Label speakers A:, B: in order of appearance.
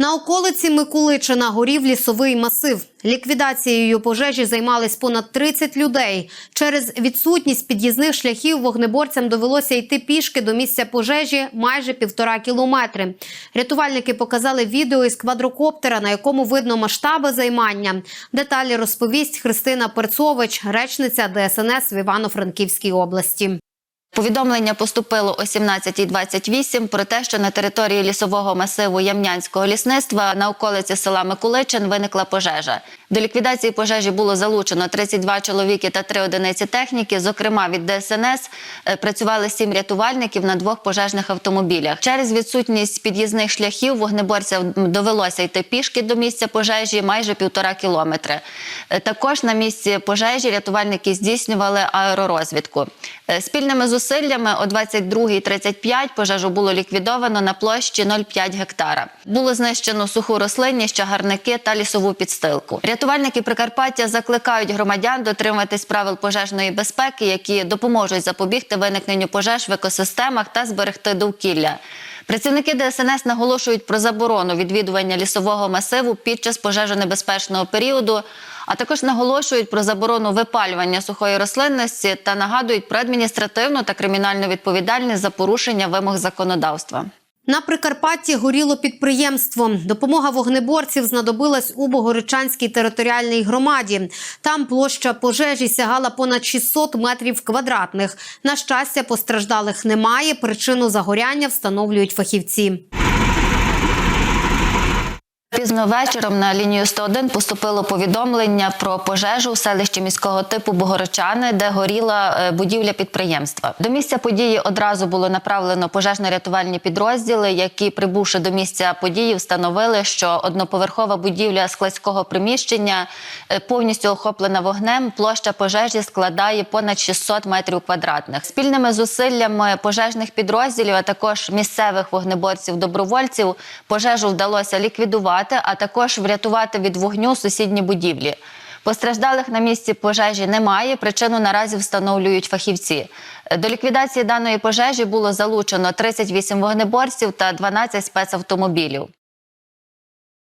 A: На околиці Микуличина горів лісовий масив. Ліквідацією пожежі займались понад 30 людей. Через відсутність під'їзних шляхів вогнеборцям довелося йти пішки до місця пожежі майже півтора кілометри. Рятувальники показали відео із квадрокоптера, на якому видно масштаби займання. Деталі розповість Христина Перцович, речниця ДСНС в Івано-Франківській області.
B: Повідомлення поступило о 17.28 про те, що на території лісового масиву Ямнянського лісництва на околиці села Микуличин виникла пожежа. До ліквідації пожежі було залучено 32 чоловіки та 3 одиниці техніки. Зокрема, від ДСНС е, працювали 7 рятувальників на двох пожежних автомобілях. Через відсутність під'їзних шляхів вогнеборцям довелося йти пішки до місця пожежі майже півтора кілометри. Е, Також на місці пожежі рятувальники здійснювали аеророзвідку. Е, Спільними зусиллями о 22.35 пожежу було ліквідовано на площі 0,5 гектара. Було знищено суху рослинність, чагарники та лісову підстилку. Рятувальники Прикарпаття закликають громадян дотримуватись правил пожежної безпеки, які допоможуть запобігти виникненню пожеж в екосистемах та зберегти довкілля. Працівники ДСНС наголошують про заборону відвідування лісового масиву під час пожежонебезпечного періоду, а також наголошують про заборону випалювання сухої рослинності та нагадують про адміністративну та кримінальну відповідальність за порушення вимог законодавства.
A: На Прикарпатті горіло підприємство. Допомога вогнеборців знадобилась у Богоричанській територіальній громаді. Там площа пожежі сягала понад 600 метрів квадратних. На щастя, постраждалих немає. Причину загоряння встановлюють фахівці.
B: Пізно вечором на лінію 101 поступило повідомлення про пожежу у селищі міського типу Богородчани, де горіла е, будівля підприємства. До місця події одразу було направлено пожежно-рятувальні підрозділи, які, прибувши до місця події, встановили, що одноповерхова будівля складського приміщення е, повністю охоплена вогнем. Площа пожежі складає понад 600 метрів квадратних. Спільними зусиллями пожежних підрозділів, а також місцевих вогнеборців-добровольців, пожежу вдалося ліквідувати, а також врятувати від вогню сусідні будівлі. Постраждалих на місці пожежі немає. Причину наразі встановлюють фахівці. До ліквідації даної пожежі було залучено 38 вогнеборців та 12 спецавтомобілів.